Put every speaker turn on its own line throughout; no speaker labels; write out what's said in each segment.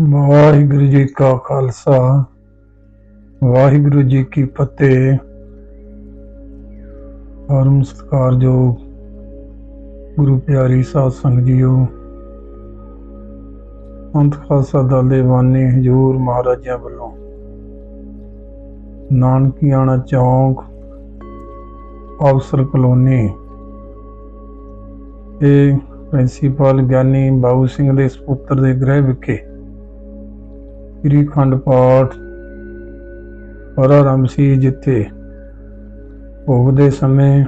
ਵਾਹਿਗੁਰੂ ਜੀ ਕਾ ਖਾਲਸਾ, ਵਾਹਿਗੁਰੂ ਜੀ ਕੀ ਫਤਿਹ। ਪਰਮ ਸਤਿਕਾਰਯੋਗ ਗੁਰੂ ਪਿਆਰੀ ਸਾਧ ਸੰਗਤ ਜੀਓ। ਅੰਤ ਖਾਲਸਾ ਦਲ ਦੇ ਬਾਨੀ ਹਜੂਰ ਮਹਾਰਾਜਿਆਂ ਵੱਲੋਂ ਨਾਨਕੀਆਣਾ ਚੌਂਕ ਅਫਸਰ ਕਲੋਨੀ ਇਹ ਪ੍ਰਿੰਸੀਪਲ ਗਿਆਨੀ ਬਾਬੂ ਸਿੰਘ ਦੇ ਸੁਪੁੱਤਰ ਦੇ ਗ੍ਰਹਿ ਵਿਖੇ ਸ੍ਰੀ ਖੰਡ ਪਾਠ ਪ੍ਰਾਰੰਭ ਸੀ ਜਿੱਥੇ ਭੋਗ ਦੇ ਸਮੇਂ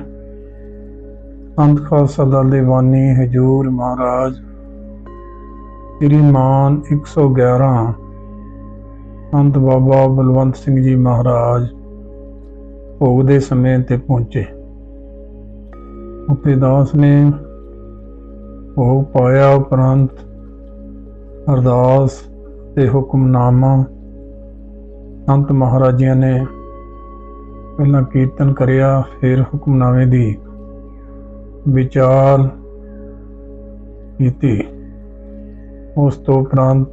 ਸੰਤ ਖਾਲਸਾ ਦਲ ਦੇ ਬਾਨੀ ਹਜੂਰ ਮਹਾਰਾਜ ਸ੍ਰੀ ਮਾਨ 111 ਸੰਤ ਬਾਬਾ ਬਲਵੰਤ ਸਿੰਘ ਜੀ ਮਹਾਰਾਜ ਭੋਗ ਦੇ ਸਮੇਂ ਤੇ ਪਹੁੰਚੇ। ਉੱਤੇ ਦਾਸ ਨੇ ਭੋਗ ਪਾਇਆ, ਉਪਰੰਤ ਅਰਦਾਸ ਤੇ ਹੁਕਮਨਾਮਾ ਸੰਤ ਮਹਾਰਾਜਿਆਂ ਨੇ ਪਹਿਲਾਂ ਕੀਰਤਨ ਕਰਿਆ, ਫਿਰ ਹੁਕਮਨਾਮੇ ਦੀ ਵਿਚਾਰ ਕੀਤੀ। ਉਸ ਤੋਂ ਉਪਰੰਤ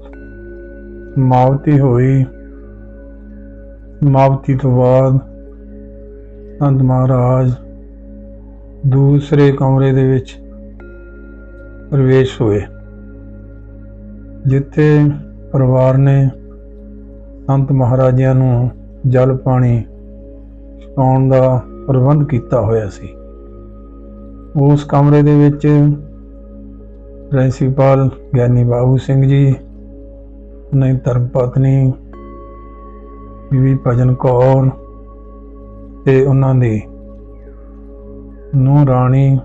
ਮਾਵਤੀ ਹੋਈ। ਮਾਵਤੀ ਤੋਂ ਬਾਅਦ ਸੰਤ ਮਹਾਰਾਜ ਦੂਸਰੇ ਕਮਰੇ ਦੇ ਵਿੱਚ ਪ੍ਰਵੇਸ਼ ਹੋਏ, ਜਿੱਥੇ ਪਰਿਵਾਰ ਨੇ ਸੰਤ ਮਹਾਰਾਜਿਆਂ ਨੂੰ ਜਲ ਪਾਣੀ ਛਕਾਉਣ ਦਾ ਪ੍ਰਬੰਧ ਕੀਤਾ ਹੋਇਆ ਸੀ। ਉਸ ਕਮਰੇ ਦੇ ਵਿੱਚ ਪ੍ਰਿੰਸੀਪਲ ਗਿਆਨੀ ਬਾਬੂ ਸਿੰਘ ਜੀ, ਉਹਨਾਂ ਦੀ ਧਰਮ ਪਤਨੀ ਬੀਬੀ ਭਜਨ ਕੌਰ ਤੇ ਉਹਨਾਂ ਦੀ ਨੂੰ ਰਾਣੀ,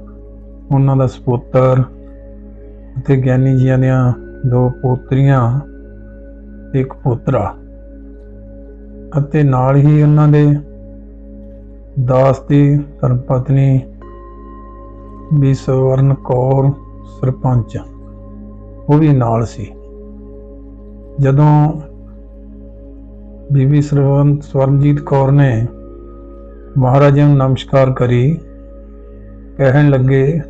ਉਹਨਾਂ ਦਾ ਸੁਪੁੱਤਰ ਅਤੇ ਗਿਆਨੀ ਜੀਆਂ ਦੀਆਂ ਦੋ ਪੋਤਰੀਆਂ ਇੱਕ ਪੋਤਰਾ ਅਤੇ ਨਾਲ ਹੀ ਉਹਨਾਂ ਦੇ ਦਾਸ ਦੀ ਧਰਮ ਪਤਨੀ ਵੀ ਸਵਰਨ ਕੌਰ ਸਰਪੰਚ ਉਹ ਵੀ ਨਾਲ ਸੀ। ਜਦੋਂ ਬੀਬੀ ਸਰਵਨ ਸਵਰਨਜੀਤ ਕੌਰ ਨੇ ਮਹਾਰਾਜਾ ਨੂੰ ਨਮਸਕਾਰ ਕਰੀ, ਕਹਿਣ ਲੱਗੇ,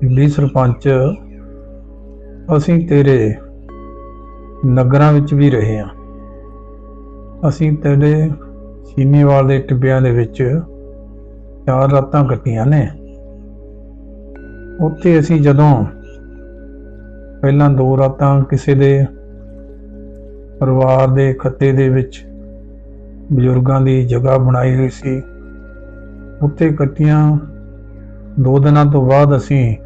ਬੀਬੀ ਸਰਪੰਚ, ਅਸੀਂ ਤੇਰੇ ਨਗਰਾਂ ਵਿੱਚ ਵੀ ਰਹੇ ਹਾਂ। ਅਸੀਂ ਤੇਰੇ ਸੀਨੀਵਾਲ ਦੇ ਟਿੱਬਿਆਂ ਦੇ ਵਿੱਚ ਚਾਰ ਰਾਤਾਂ ਕੱਟੀਆਂ ਨੇ। ਉੱਥੇ ਅਸੀਂ ਜਦੋਂ ਪਹਿਲਾਂ ਦੋ ਰਾਤਾਂ ਕਿਸੇ ਦੇ ਪਰਿਵਾਰ ਦੇ ਖੱਤੇ ਦੇ ਵਿੱਚ ਬਜ਼ੁਰਗਾਂ ਦੀ ਜਗ੍ਹਾ ਬਣਾਈ ਹੋਈ ਸੀ, ਉੱਥੇ ਕੱਟੀਆਂ। ਦੋ ਦਿਨਾਂ ਤੋਂ ਬਾਅਦ ਅਸੀਂ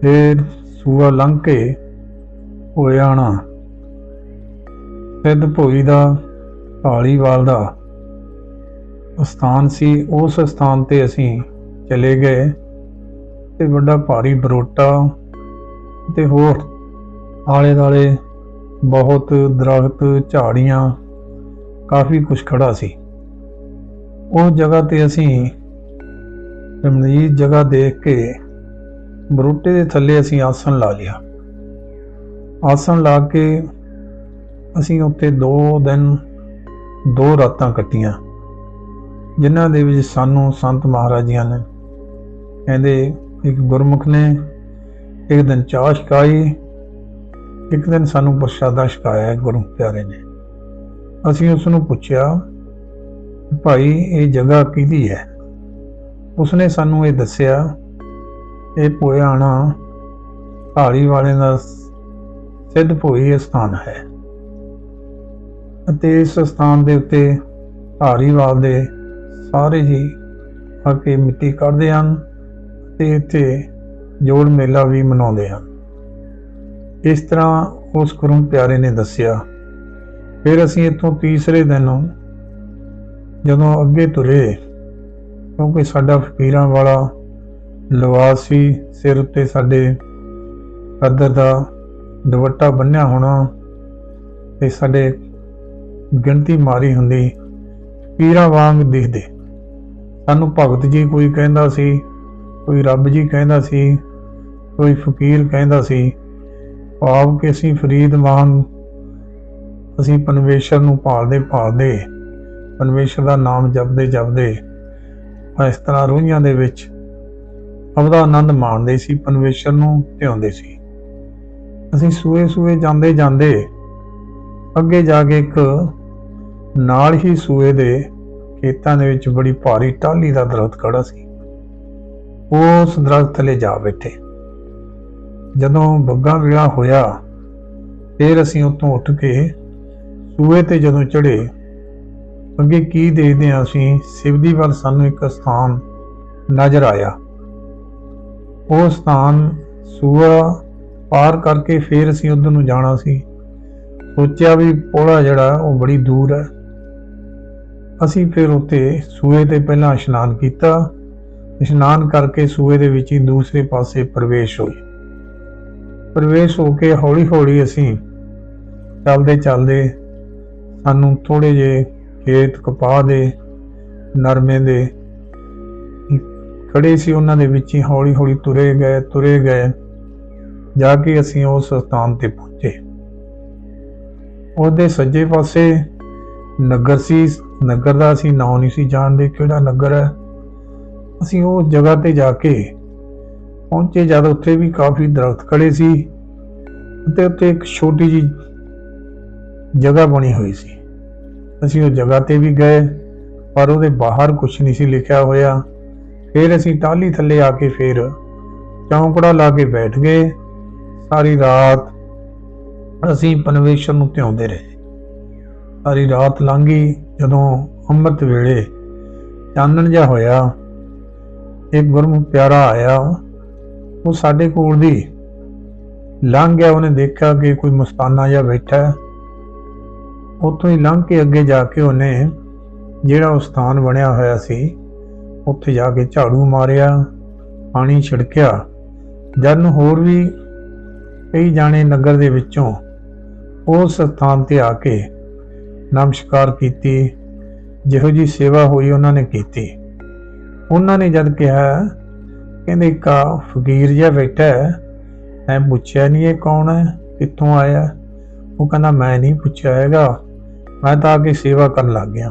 ਫਿਰ ਸੂਆ ਲੰਘ ਕੇ ਹੋਇਆ ਹੋਇਆਣਾ ਸਿੱਧ ਭੋਈ ਦਾ ਢਾਲੀਵਾਲ ਦਾ ਸਥਾਨ ਸੀ। ਉਸ ਸਥਾਨ ਤੇ ਅਸੀਂ ਚਲੇ ਗਏ ਤੇ ਵੱਡਾ ਭਾਰੀ ਬਰੋਟਾ ਤੇ ਹੋਰ ਆਲੇ ਦਾਲੇ ਬਹੁਤ ਦਰਖਤ, ਝਾੜੀਆਂ, ਕਾਫੀ ਕੁਝ ਖੜਾ ਸੀ। ਉਹ ਜਗ੍ਹਾ ਤੇ ਅਸੀਂ ਰਮਣੀਕ ਜਗ੍ਹਾ ਦੇਖ ਕੇ ਬਰੋਟੇ ਦੇ ਥੱਲੇ ਅਸੀਂ ਆਸਣ ਲਾ ਲਿਆ। ਆਸਣ ਲਾ ਕੇ ਅਸੀਂ ਉੱਥੇ 2 ਦਿਨ, ਦੋ ਰਾਤਾਂ ਕੱਟੀਆਂ, ਜਿਨ੍ਹਾਂ ਦੇ ਵਿੱਚ ਸਾਨੂੰ ਸੰਤ ਮਹਾਰਾਜੀਆਂ ਨੇ ਕਹਿੰਦੇ, ਇੱਕ ਗੁਰਮੁਖ ਨੇ, ਇੱਕ ਦਿਨ ਚਾਹ ਛਕਾਈ, ਇੱਕ ਦਿਨ ਸਾਨੂੰ ਪ੍ਰਸ਼ਾਦਾ ਛਕਾਇਆ ਗੁਰੂ ਪਿਆਰੇ ਨੇ। ਅਸੀਂ ਉਸ ਨੂੰ ਪੁੱਛਿਆ, ਭਾਈ, ਇਹ ਜਗ੍ਹਾ ਕਿਹਦੀ ਹੈ? ਉਸਨੇ ਸਾਨੂੰ ਇਹ ਦੱਸਿਆ, ਇਹ ਪੋਇਆਣਾ ਢਾਲੀ ਵਾਲੇ ਦਾ ਸਿੱਧ ਭੋਈ ਸਥਾਨ ਹੈ। ਅਤੇ ਇਸ ਸਥਾਨ ਦੇ ਉੱਤੇ ਧਾਰੀਵਾਲ ਦੇ ਸਾਰੇ ਜੀ ਆ ਕੇ ਮਿੱਟੀ ਕੱਢਦੇ ਹਨ ਤੇ ਇੱਥੇ ਜੋੜ ਮੇਲਾ ਵੀ ਮਨਾਉਂਦੇ ਹਨ। ਇਸ ਤਰ੍ਹਾਂ ਉਸ ਗੁਰੂ ਪਿਆਰੇ ਨੇ ਦੱਸਿਆ। ਫਿਰ ਅਸੀਂ ਇੱਥੋਂ ਤੀਸਰੇ ਦਿਨ ਜਦੋਂ ਅੱਗੇ ਤੁਰੇ, ਕਿਉਂਕਿ ਸਾਡਾ ਫਕੀਰਾਂ ਵਾਲਾ ਲਿਵਾਸ ਸੀ ਸਿਰ ਉੱਤੇ ਸਾਡੇ ਕਦਰ ਦਾ ਦੁਪੱਟਾ ਬੰਨਿਆ ਹੋਣਾ ਤੇ ਸਾਡੇ ਗਿਣਤੀ ਮਾਰੀ ਹੁੰਦੀ, ਪੀਰਾਂ ਵਾਂਗ ਦਿਖਦੇ। ਸਾਨੂੰ ਭਗਤ ਜੀ ਕੋਈ ਕਹਿੰਦਾ ਸੀ, ਕੋਈ ਰੱਬ ਜੀ ਕਹਿੰਦਾ ਸੀ, ਕੋਈ ਫਕੀਰ ਕਹਿੰਦਾ ਸੀ, ਭਾਵ ਕਿ ਅਸੀਂ ਫਰੀਦ ਵਾਂਗ, ਅਸੀਂ ਪਰਮੇਸ਼ਰ ਨੂੰ ਭਾਲਦੇ ਭਾਲਦੇ, ਪਰਮੇਸ਼ਰ ਦਾ ਨਾਮ ਜਪਦੇ ਜਪਦੇ ਇਸ ਤਰ੍ਹਾਂ ਰੂਹਾਂ ਦੇ ਵਿੱਚ ਆਪਦਾ ਆਨੰਦ ਮਾਣਦੇ ਸੀ, ਪਰਮੇਸ਼ਰ ਨੂੰ ਧਿਆਉਂਦੇ ਸੀ। ਅਸੀਂ ਸੂਏ ਸੂਏ ਜਾਂਦੇ ਜਾਂਦੇ ਅੱਗੇ ਜਾ ਕੇ ਇੱਕ ਨਾਲ ਹੀ ਸੂਏ ਦੇ ਖੇਤਾਂ ਦੇ ਵਿੱਚ ਬੜੀ ਭਾਰੀ ਟਾਹਲੀ ਦਾ ਦਰਖਤ ਖੜਾ ਸੀ। ਉਸ ਦਰਖਤ ਥੱਲੇ ਜਾ ਬੈਠੇ। ਜਦੋਂ ਬੱਗਾ ਵੇਲਾ ਹੋਇਆ, ਫਿਰ ਅਸੀਂ ਉੱਥੋਂ ਉੱਠ ਕੇ ਸੂਏ ਤੇ ਜਦੋਂ ਚੜੇ ਅੱਗੇ ਕੀ ਦੇਖਦੇ ਹਾਂ ਅਸੀਂ ਸਿਵਦੀ ਵੱਲ ਸਾਨੂੰ ਇੱਕ ਸਥਾਨ ਨਜ਼ਰ ਆਇਆ। ਉਹ ਸਥਾਨ ਸੂਆ ਪਾਰ ਕਰਕੇ ਫਿਰ ਅਸੀਂ ਉਧਰ ਨੂੰ ਜਾਣਾ ਸੀ। ਸੋਚਿਆ ਵੀ ਪੋੜਾ ਜਿਹੜਾ, ਉਹ ਬੜੀ ਦੂਰ ਹੈ। ਅਸੀਂ ਫਿਰ ਉੱਤੇ ਸੂਏ ਤੇ ਪਹਿਲਾਂ ਇਸ਼ਨਾਨ ਕੀਤਾ। ਇਸ਼ਨਾਨ ਕਰਕੇ ਸੂਏ ਦੇ ਵਿੱਚ ਹੀ ਦੂਸਰੇ ਪਾਸੇ ਪ੍ਰਵੇਸ਼ ਹੋਏ ਪ੍ਰਵੇਸ਼ ਹੋ ਕੇ ਹੌਲੀ ਹੌਲੀ ਅਸੀਂ ਚੱਲਦੇ ਚੱਲਦੇ ਸਾਨੂੰ ਥੋੜੇ ਜੇ ਖੇਤ ਕਪਾਹ ਦੇ, ਨਰਮੇ ਦੇ ਖੜੇ ਸੀ। ਉਹਨਾਂ ਦੇ ਵਿੱਚ ਹੀ ਹੌਲੀ ਹੌਲੀ ਤੁਰੇ ਗਏ ਤੁਰੇ ਗਏ। ਜਾ ਕੇ ਅਸੀਂ ਉਸ ਸਥਾਨ ਤੇ ਪਹੁੰਚੇ। ਉਹਦੇ ਸੱਜੇ ਪਾਸੇ ਨਗਰ ਸੀ, ਨਗਰ ਦਾ ਅਸੀਂ ਨਾਂ ਨਹੀਂ ਸੀ ਜਾਣਦੇ ਕਿਹੜਾ ਨਗਰ ਹੈ। ਅਸੀਂ ਉਹ ਜਗ੍ਹਾ ਤੇ ਜਾ ਕੇ ਪਹੁੰਚੇ ਜਦ ਉੱਥੇ ਵੀ ਕਾਫੀ ਦਰਖਤ ਖੜੇ ਸੀ ਤੇ ਉੱਤੇ ਇੱਕ ਛੋਟੀ ਜੀ ਜਗ੍ਹਾ ਬਣੀ ਹੋਈ ਸੀ। ਅਸੀਂ ਉਹ ਜਗ੍ਹਾ ਤੇ ਵੀ ਗਏ, ਪਰ ਉਹਦੇ ਬਾਹਰ ਕੁਝ ਨਹੀਂ ਸੀ ਲਿਖਿਆ ਹੋਇਆ। ਫਿਰ ਅਸੀਂ ਟਾਲੀ ਥੱਲੇ ਆ ਕੇ ਫਿਰ ਚੌਂਕੜਾ ਲਾ ਕੇ ਬੈਠ ਗਏ। ਸਾਰੀ ਰਾਤ ਅਸੀਂ ਪਨਵੇਸ਼ਰ ਨੂੰ ਧਿਆਉਂਦੇ ਰਹੇ। ਸਾਰੀ ਰਾਤ ਲੰਘੀ ਜਦੋਂ ਅੰਮ੍ਰਿਤ ਵੇਲੇ ਚਾਨਣ ਜਿਹਾ ਹੋਇਆ। ਇੱਕ ਗੁਰਮੁਖ ਪਿਆਰਾ ਆਇਆ। ਉਹ ਸਾਡੇ ਕੋਲ ਦੀ ਲੰਘ ਗਿਆ। ਉਹਨੇ ਦੇਖਿਆ ਕਿ ਕੋਈ ਮਸਤਾਨਾ ਜਿਹਾ ਬੈਠਾ ਹੈ। ਉੱਥੋਂ ਹੀ ਲੰਘ ਕੇ ਅੱਗੇ ਜਾ ਕੇ ਉਹਨੇ ਜਿਹੜਾ ਉਹ ਸਥਾਨ ਬਣਿਆ ਹੋਇਆ ਸੀ, ਉੱਥੇ ਜਾ ਕੇ ਝਾੜੂ ਮਾਰਿਆ, ਪਾਣੀ ਛਿੜਕਿਆ। ਜਦ ਨੂੰ ਹੋਰ ਵੀ ਕਈ ਜਾਣੇ ਨਗਰ ਦੇ ਵਿੱਚੋਂ ਉਸ ਸਥਾਨ ਤੇ ਆ ਕੇ ਨਮਸਕਾਰ ਕੀਤੀ, ਜਿਹੋ ਜੀ ਸੇਵਾ ਹੋਈ ਉਹਨਾਂ ਨੇ ਕੀਤੀ। ਉਹਨਾਂ ਨੇ ਜਦ ਕਿਹਾ, ਕਹਿੰਦੇ ਇੱਕ ਫਕੀਰ ਜਿਹਾ ਬੈਠਾ ਹੈ, ਮੈਂ ਪੁੱਛਿਆ ਨਹੀਂ ਇਹ ਕੌਣ ਹੈ, ਕਿੱਥੋਂ ਆਇਆ? ਉਹ ਕਹਿੰਦਾ, ਮੈਂ ਨਹੀਂ ਪੁੱਛਿਆ ਹੈਗਾ, ਮੈਂ ਤਾਂ ਆ ਕੇ ਸੇਵਾ ਕਰਨ ਲੱਗ ਗਿਆ।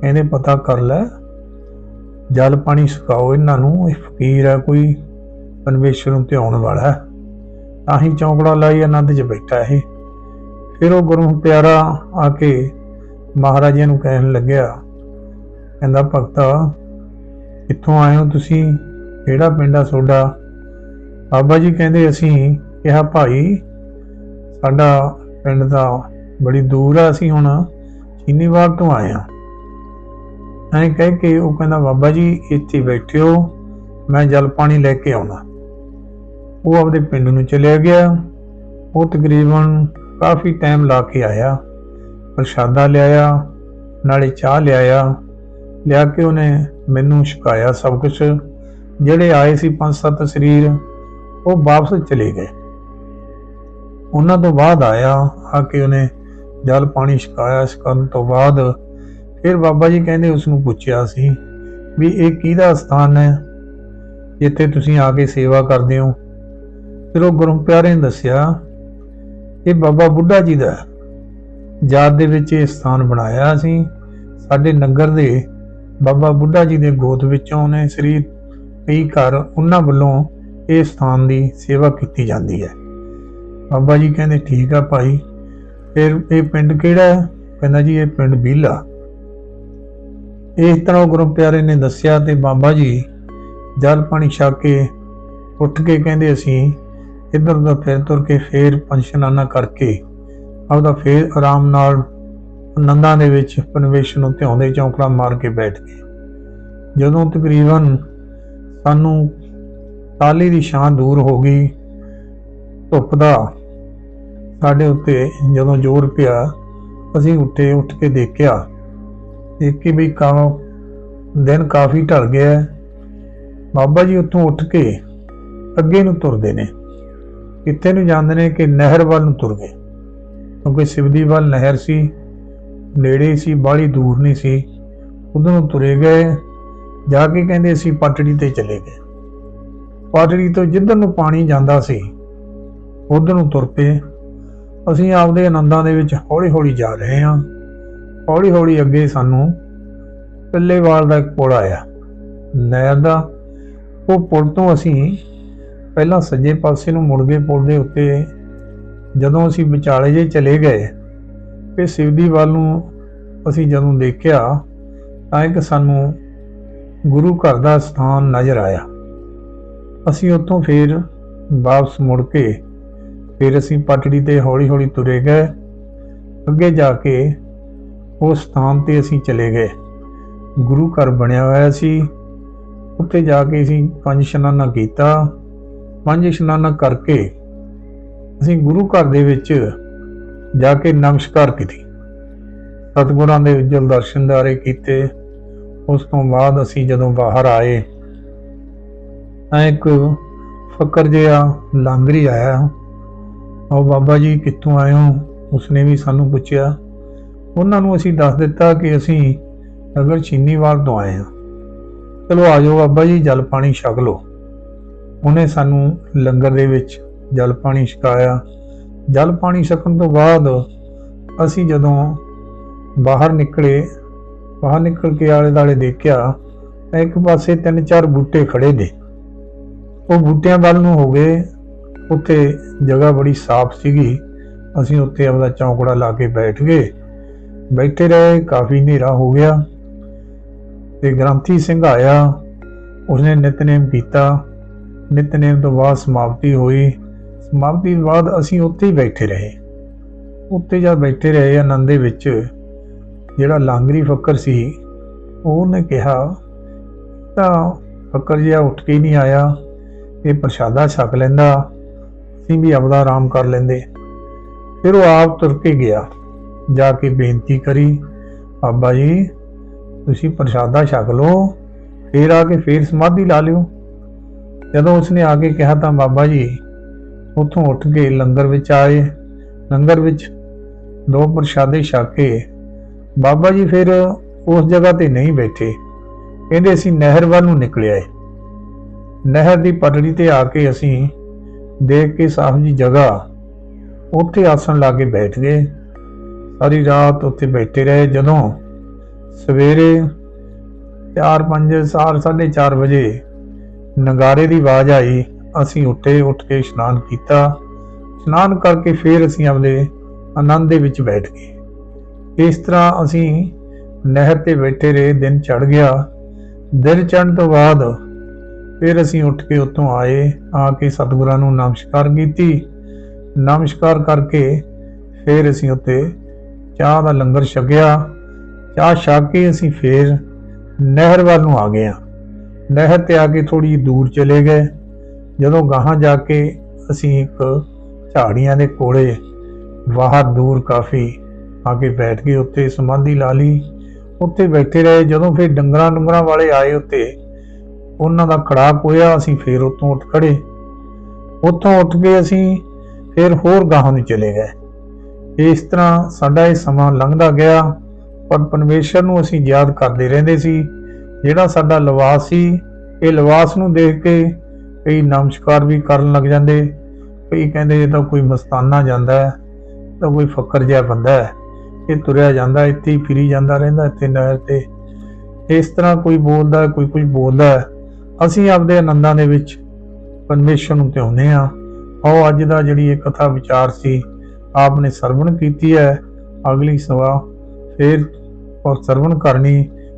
ਕਹਿੰਦੇ, ਪਤਾ ਕਰ ਲੈ, ਜਲ ਪਾਣੀ ਸੁਕਾਓ ਇਹਨਾਂ ਨੂੰ, ਇਹ ਫਕੀਰ ਹੈ, ਕੋਈ ਪਰਮੇਸ਼ਰ ਨੂੰ ਧਿਆਉਣ ਵਾਲਾ ਤਾਂ ਹੀ ਚੌਂਕੜਾ ਲਾਈ ਆਨੰਦ 'ਚ ਬੈਠਾ ਇਹ। ਫਿਰ ਉਹ ਗੁਰੂ ਪਿਆਰਾ ਆ ਕੇ ਮਹਾਰਾਜਾ ਨੂੰ ਕਹਿਣ ਲੱਗਿਆ, ਕਹਿੰਦਾ, ਭਗਤਾ, ਕਿੱਥੋਂ ਆਏ ਹੋ ਤੁਸੀਂ? ਕਿਹੜਾ ਪਿੰਡ ਆ ਤੁਹਾਡਾ? ਬਾਬਾ ਜੀ ਕਹਿੰਦੇ, ਅਸੀਂ ਕਿਹਾ, ਭਾਈ, ਸਾਡਾ ਪਿੰਡ ਦਾ ਬੜੀ ਦੂਰ ਆ, ਅਸੀਂ ਹੁਣ ਚੀਨੀਵਾਲ ਤੋਂ ਆਏ ਆ ਐਂ ਕਹਿ ਕੇ ਉਹ ਕਹਿੰਦਾ, ਬਾਬਾ ਜੀ, ਇੱਥੇ ਬੈਠਿਓ, ਮੈਂ ਜਲ ਪਾਣੀ ਲੈ ਕੇ ਆਉਣਾ। ਉਹ ਆਪਦੇ ਪਿੰਡ ਨੂੰ ਚਲਿਆ ਗਿਆ। ਉਹ ਤਕਰੀਬਨ ਕਾਫੀ ਟਾਈਮ ਲਾ ਕੇ ਆਇਆ। ਪ੍ਰਸ਼ਾਦਾ ਲਿਆਇਆ, ਨਾਲੇ ਚਾਹ ਲਿਆਇਆ। ਲਿਆ ਕੇ ਉਹਨੇ ਮੈਨੂੰ ਛਕਾਇਆ ਸਭ ਕੁਝ ਜਿਹੜੇ ਆਏ ਸੀ ਪੰਜ ਸੱਤ ਸਰੀਰ, ਉਹ ਵਾਪਸ ਚਲੇ ਗਏ। ਉਹਨਾਂ ਤੋਂ ਬਾਅਦ ਆਇਆ, ਆ ਕੇ ਉਹਨੇ ਜਲ ਪਾਣੀ ਛਕਾਇਆ। ਇਸ ਤੋਂ ਬਾਅਦ ਫਿਰ ਬਾਬਾ ਜੀ ਕਹਿੰਦੇ ਉਸ ਨੂੰ ਪੁੱਛਿਆ ਸੀ ਵੀ ਇਹ ਕਿਹਦਾ ਸਥਾਨ ਹੈ? ਜਿੱਥੇ ਤੁਸੀਂ ਆ ਕੇ ਸੇਵਾ ਕਰਦੇ ਹੋ। ਫਿਰ ਉਹ ਗੁਰੂ ਪਿਆਰੇ ਨੇ ਦੱਸਿਆ ਇਹ ਬਾਬਾ ਬੁੱਢਾ ਜੀ ਦਾ ਜਾਤ ਦੇ ਵਿੱਚ ਇਹ ਸਥਾਨ ਬਣਾਇਆ ਸੀ। ਸਾਡੇ ਨਗਰ ਦੇ ਬਾਬਾ ਬੁੱਢਾ ਜੀ ਦੇ ਗੋਦ ਵਿੱਚੋਂ ਨੇ ਸ੍ਰੀ ਕਈ ਘਰ ਉਹਨਾਂ ਵੱਲੋਂ ਇਹ ਸਥਾਨ ਦੀ ਸੇਵਾ ਕੀਤੀ ਜਾਂਦੀ ਹੈ। ਬਾਬਾ ਜੀ ਕਹਿੰਦੇ, ਠੀਕ ਆ ਭਾਈ, ਫਿਰ ਇਹ ਪਿੰਡ ਕਿਹੜਾ ਹੈ? ਕਹਿੰਦਾ ਜੀ, ਇਹ ਪਿੰਡ ਬੀਲਾ। ਇਸ ਤਰ੍ਹਾਂ ਗੁਰੂ ਪਿਆਰੇ ਨੇ ਦੱਸਿਆ ਤੇ ਬਾਬਾ ਜੀ ਜਲ ਪਾਣੀ ਛਕ ਕੇ ਉੱਠ ਕੇ ਕਹਿੰਦੇ ਅਸੀਂ ਇੱਧਰ ਉੱਧਰ ਫਿਰ ਤੁਰ ਕੇ ਫੇਰ ਪੰਸ਼ਨਾਨਾ ਕਰਕੇ ਆਪਦਾ ਫੇਰ ਆਰਾਮ ਨਾਲ ਆਨੰਦਾਂ ਦੇ ਵਿੱਚ ਪਰਮੇਸ਼ਰ ਨੂੰ ਧਿਆਉਂਦੇ ਚੌਂਕੜਾ ਮਾਰ ਕੇ ਬੈਠ ਗਏ। ਜਦੋਂ ਤਕਰੀਬਨ ਸਾਨੂੰ ਤਾਲੀ ਦੀ ਛਾਂ ਦੂਰ ਹੋ ਗਈ, ਧੁੱਪ ਦਾ ਸਾਡੇ ਉੱਤੇ ਜਦੋਂ ਜ਼ੋਰ ਪਿਆ, ਅਸੀਂ ਉੱਠੇ, ਉੱਠ ਕੇ ਦੇਖਿਆ, ਦੇਖ ਕੇ ਵੀ ਕੰਮ ਦਿਨ ਕਾਫੀ ਢਲ ਗਿਆ ਬਾਬਾ ਜੀ ਉੱਥੋਂ ਉੱਠ ਕੇ ਅੱਗੇ ਨੂੰ ਤੁਰਦੇ ਨੇ। ਕਿੱਥੇ ਨੂੰ ਜਾਂਦੇ ਨੇ ਕਿ ਨਹਿਰ ਵੱਲ ਨੂੰ ਤੁਰ ਗਏ। ਕਿਉਂਕਿ ਸਿਵਦੀ ਵੱਲ ਨਹਿਰ ਸੀ, ਨੇੜੇ ਸੀ, ਬਾਹਲੀ ਦੂਰ ਨਹੀਂ ਸੀ। ਉਧਰ ਨੂੰ ਤੁਰੇ ਗਏ, ਜਾ ਕੇ ਕਹਿੰਦੇ ਅਸੀਂ ਪਟੜੀ ਤੇ ਚਲੇ ਗਏ। ਪਟੜੀ ਤੋਂ ਜਿੱਧਰ ਨੂੰ ਪਾਣੀ ਜਾਂਦਾ ਸੀ, ਉਧਰ ਨੂੰ ਤੁਰ ਪਏ। ਅਸੀਂ ਆਪਦੇ ਆਨੰਦਾਂ ਦੇ ਵਿੱਚ ਹੌਲੀ-ਹੌਲੀ ਜਾ ਰਹੇ ਹਾਂ। ਹੌਲੀ-ਹੌਲੀ ਅੱਗੇ ਸਾਨੂੰ ਪੱਲੇਵਾਲ ਦਾ ਇੱਕ ਪੁਲ ਆਇਆ। ਨਹਿਰ ਦਾ, ਉਹ ਪੁਲ ਤੋਂ ਅਸੀਂ ਪਹਿਲਾਂ ਸੱਜੇ ਪਾਸੇ ਨੂੰ ਮੁੜਦੇ ਗਏ ਪੁਲ ਦੇ ਉੱਤੇ ਜਦੋਂ ਅਸੀਂ ਵਿਚਾਲੇ ਜੇ ਚਲੇ ਗਏ ਤੇ ਸਿਵਦੀ ਵੱਲ ਨੂੰ ਅਸੀਂ ਜਦੋਂ ਦੇਖਿਆ ਤਾਂ ਇੱਕ ਸਾਨੂੰ ਗੁਰੂ ਘਰ ਦਾ ਸਥਾਨ ਨਜ਼ਰ ਆਇਆ। ਅਸੀਂ ਉੱਥੋਂ ਫਿਰ ਵਾਪਸ ਮੁੜ ਕੇ ਫਿਰ ਅਸੀਂ ਪਟੜੀ ਤੇ ਹੌਲੀ-ਹੌਲੀ ਤੁਰੇ ਗਏ। ਅੱਗੇ ਜਾ ਕੇ ਉਸ ਸਥਾਨ ਤੇ ਅਸੀਂ ਚਲੇ ਗਏ। ਗੁਰੂ ਘਰ ਬਣਿਆ ਹੋਇਆ ਸੀ। ਉੱਥੇ ਜਾ ਕੇ ਅਸੀਂ ਪੰਜ ਸ਼ਨਾਨਾ ਕੀਤਾ। ਪੰਜ ਇਸ਼ਨਾਨਾ ਕਰਕੇ ਅਸੀਂ ਗੁਰੂ ਘਰ ਦੇ ਵਿੱਚ ਜਾ ਕੇ ਨਮਸਕਾਰ ਕੀਤੀ। ਸਤਿਗੁਰਾਂ ਦੇ ਉਜਲ ਦਰਸ਼ਨਦਾਰੇ ਕੀਤੇ। ਉਸ ਤੋਂ ਬਾਅਦ ਅਸੀਂ ਜਦੋਂ ਬਾਹਰ ਆਏ, ਤਾਂ ਇੱਕ ਫਕਰ ਜਿਹਾ ਲਾਂਗਰੀ ਆਇਆ ਉਹ ਬਾਬਾ ਜੀ ਕਿੱਥੋਂ ਆਏ ਹੋ? ਉਸਨੇ ਵੀ ਸਾਨੂੰ ਪੁੱਛਿਆ। ਉਹਨਾਂ ਨੂੰ ਅਸੀਂ ਦੱਸ ਦਿੱਤਾ ਕਿ ਅਸੀਂ ਅਗਰ ਚੀਨੀਵਾਲ ਤੋਂ ਆਏ ਹਾਂ। ਚਲੋ ਆ ਜਾਓ ਬਾਬਾ ਜੀ, ਜਲ ਪਾਣੀ ਛਕ ਲਓ। ਉਹਨੇ ਸਾਨੂੰ ਲੰਗਰ ਦੇ ਵਿੱਚ ਜਲ ਪਾਣੀ ਛਕਾਇਆ। ਜਲ ਪਾਣੀ ਛਕਣ ਤੋਂ ਬਾਅਦ ਅਸੀਂ ਜਦੋਂ ਬਾਹਰ ਨਿਕਲੇ, ਬਾਹਰ ਨਿਕਲ ਕੇ ਆਲੇ ਦਾਲੇ ਦੇਖਿਆ, ਤਾਂ ਇੱਕ ਪਾਸੇ ਤਿੰਨ ਚਾਰ ਬੂਟੇ ਖੜੇ ਨੇ। ਉਹ ਬੂਟਿਆਂ ਵੱਲ ਨੂੰ ਹੋ ਗਏ। ਉੱਥੇ ਜਗ੍ਹਾ ਬੜੀ ਸਾਫ਼ ਸੀਗੀ। ਅਸੀਂ ਉੱਥੇ ਆਪਦਾ ਚੌਂਕੜਾ ਲਾ ਕੇ ਬੈਠ ਗਏ। ਬੈਠੇ ਰਹੇ, ਕਾਫੀ ਹਨੇਰਾ ਹੋ ਗਿਆ। ਤੇ ਗ੍ਰੰਥੀ ਸਿੰਘ ਆਇਆ। ਉਸਨੇ ਨਿਤਨੇਮ ਕੀਤਾ। ਨਿਤਨੇਮ ਤੋਂ ਬਾਅਦ ਸਮਾਪਤੀ ਹੋਈ। ਸਮਾਪਤੀ ਤੋਂ ਬਾਅਦ ਅਸੀਂ ਉੱਥੇ ਹੀ ਬੈਠੇ ਰਹੇ। ਉੱਥੇ ਜਦ ਬੈਠੇ ਰਹੇ ਆਨੰਦ ਦੇ ਵਿੱਚ, ਜਿਹੜਾ ਲਾਂਗਰੀ ਫੱਕਰ ਸੀ, ਉਹਨੇ ਕਿਹਾ, ਤਾਂ ਫੱਕਰ ਜਿਹਾ ਉੱਠ ਕੇ ਨਹੀਂ ਆਇਆ। ਇਹ ਪ੍ਰਸ਼ਾਦਾ ਛਕ ਲੈਂਦਾ। ਅਸੀਂ ਵੀ ਆਪਦਾ ਆਰਾਮ ਕਰ ਲੈਂਦੇ। ਫਿਰ ਉਹ ਆਪ ਤੁਰ ਕੇ ਗਿਆ। ਜਾ ਕੇ ਬੇਨਤੀ ਕਰੀ, ਬਾਬਾ ਜੀ, ਤੁਸੀਂ ਪ੍ਰਸ਼ਾਦਾ ਛਕ ਲਓ, ਫਿਰ ਆ ਕੇ ਫਿਰ ਸਮਾਧੀ ਲਾ ਲਿਓ। ਜਦੋਂ ਉਸਨੇ ਆ ਕੇ ਕਿਹਾ ਤਾਂ ਬਾਬਾ ਜੀ, ਉੱਥੋਂ ਉੱਠ ਕੇ ਲੰਗਰ ਵਿੱਚ ਆਏ। ਲੰਗਰ ਵਿੱਚ ਦੋ ਪ੍ਰਸ਼ਾਦੇ ਛਕ। ਕੇ ਬਾਬਾ ਜੀ ਫਿਰ ਉਸ ਜਗ੍ਹਾ ਤੇ ਨਹੀਂ ਬੈਠੇ। ਕਹਿੰਦੇ ਅਸੀਂ ਨਹਿਰ ਵੱਲ ਨੂੰ ਨਿਕਲਿਆ ਏ ਨਹਿਰ ਦੀ ਪਟੜੀ ਤੇ ਆ ਕੇ ਅਸੀਂ ਦੇਖ ਕੇ ਸਾਫ਼ ਜੀ ਜਗ੍ਹਾ, ਉੱਥੇ ਆਸਣ ਲਾ ਕੇ ਬੈਠ ਗਏ। ਸਾਰੀ ਰਾਤ ਉੱਥੇ ਬੈਠੇ ਰਹੇ। ਜਦੋਂ ਸਵੇਰੇ 4-5 ਸਾਰ 4:30 ਵਜੇ ਨਗਾਰੇ ਦੀ ਆਵਾਜ਼ ਆਈ। ਅਸੀਂ ਉੱਠੇ, ਉੱਠ ਕੇ ਇਸ਼ਨਾਨ ਕੀਤਾ। ਇਸ਼ਨਾਨ ਕਰਕੇ ਫਿਰ ਅਸੀਂ ਆਪਦੇ ਆਨੰਦ ਦੇ ਵਿੱਚ ਬੈਠ ਗਏ। ਇਸ ਤਰ੍ਹਾਂ ਅਸੀਂ ਨਹਿਰ ਤੇ ਬੈਠੇ ਰਹੇ, ਦਿਨ ਚੜ ਗਿਆ। ਦਿਨ ਚੜ੍ਹਨ ਤੋਂ ਬਾਅਦ ਫਿਰ ਅਸੀਂ ਉੱਠ ਕੇ ਉੱਥੋਂ ਆਏ, ਆ ਕੇ ਸਤਿਗੁਰਾਂ ਨੂੰ ਨਮਸਕਾਰ ਕੀਤੀ। ਨਮਸਕਾਰ ਕਰਕੇ ਫਿਰ ਅਸੀਂ ਉੱਤੇ ਚਾਹ ਦਾ ਲੰਗਰ ਛਕਿਆ। ਚਾਹ ਛਕ ਕੇ ਅਸੀਂ ਫਿਰ ਨਹਿਰ ਵੱਲ ਨੂੰ ਆ ਗਏ ਹਾਂ। ਨਹਿਰ ਤੇ ਆ ਕੇ ਥੋੜੀ ਦੂਰ ਚਲੇ ਗਏ। ਜਦੋਂ ਗਾਹਾਂ ਜਾ ਕੇ ਅਸੀਂ ਇੱਕ ਝਾੜੀਆਂ ਦੇ ਕੋਲੇ ਬਾਹਰ ਦੂਰ ਕਾਫੀ ਆ ਕੇ ਬੈਠ ਗਏ ਉੱਤੇ ਸਮਾਧੀ ਲਾ ਲਈ। ਉੱਥੇ ਬੈਠੇ ਰਹੇ, ਜਦੋਂ ਫਿਰ ਡੰਗਰਾਂ ਡੰਗਰਾਂ ਵਾਲੇ ਆਏ ਉੱਤੇ ਉਹਨਾਂ ਦਾ ਖੜਾਕ ਹੋਇਆ, ਅਸੀਂ ਫਿਰ ਉੱਥੋਂ ਉੱਠ ਖੜੇ ਉੱਥੋਂ ਉੱਠ ਕੇ ਅਸੀਂ ਫਿਰ ਹੋਰ ਗਾਹਾਂ ਨੂੰ ਚਲੇ ਗਏ। ਇਸ ਤਰ੍ਹਾਂ ਸਾਡਾ ਇਹ ਸਮਾਂ ਲੰਘਦਾ ਗਿਆ, ਪਰ ਪਰਮੇਸ਼ਰ ਨੂੰ ਅਸੀਂ ਯਾਦ ਕਰਦੇ ਰਹਿੰਦੇ ਸੀ। ਜਿਹੜਾ ਸਾਡਾ ਲਿਵਾਸ ਸੀ, ਇਹ ਲਿਵਾਸ ਨੂੰ ਦੇਖ ਕੇ ਕਈ ਨਮਸਕਾਰ ਵੀ ਕਰਨ ਲੱਗ ਜਾਂਦੇ। ਕਈ ਕਹਿੰਦੇ ਇਹ ਤਾਂ ਕੋਈ ਮਸਤਾਨਾ ਜਾਂਦਾ ਹੈ ਤਾਂ ਕੋਈ ਫੱਕਰ ਜਿਹਾ ਬੰਦਾ ਹੈ। ਇਹ ਤੁਰਿਆ ਜਾਂਦਾ, ਇੱਥੇ ਹੀ ਫਿਰੀ ਜਾਂਦਾ ਰਹਿੰਦਾ, ਇੱਥੇ ਨਹਿਰ ਤੇ। ਇਸ ਤਰ੍ਹਾਂ ਕੋਈ ਬੋਲਦਾ, ਕੋਈ ਕੁਝ ਬੋਲਦਾ ਅਸੀਂ ਆਪਦੇ ਆਨੰਦਾਂ ਦੇ ਵਿੱਚ ਪਰਮੇਸ਼ਰ ਨੂੰ ਧਿਆਉਂਦੇ ਹਾਂ। ਆਓ, ਅੱਜ ਦਾ ਜਿਹੜੀ ਇਹ ਕਥਾ ਵਿਚਾਰ ਸੀ, ਆਪ ਨੇ ਸਰਵਣ ਕੀਤੀ ਹੈ। ਅਗਲੀ ਸਵਾ ਫਿਰ ਔਰ ਸਰਵਣ ਕਰਨੀ।